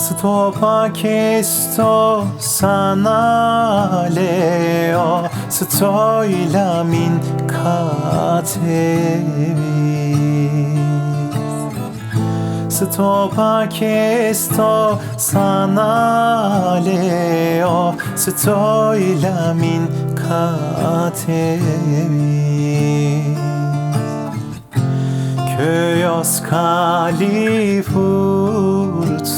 Stopa kesto sana leo Stoila min katevis Stopa kesto sana leo Stoila min katevis Köyos kali furtuna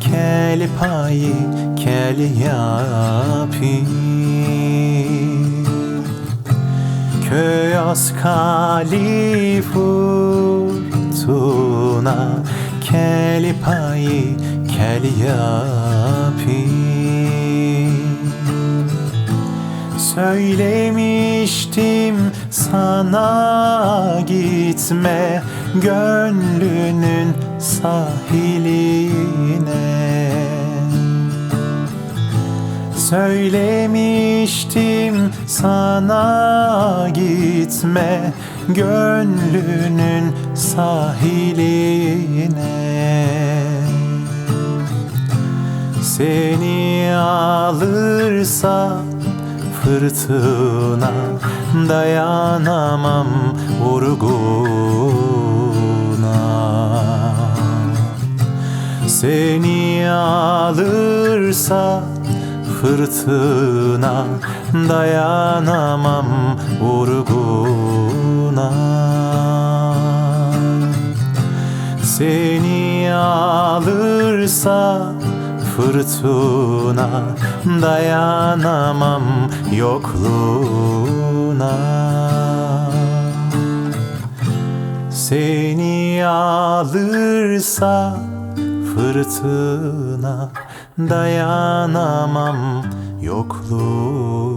Kel payı kel yapi Köyos kali furtuna Kel payı kel yapi Söylemiştim sana gitme gönlünün sahiline. Söylemiştim sana gitme gönlünün sahiline. Seni alırsa fırtına dayanamam vurguna. Seni alırsa fırtına dayanamam vurguna. Seni alırsa fırtına dayanamam yokluğuna. Seni alırsa fırtına dayanamam yokluğuna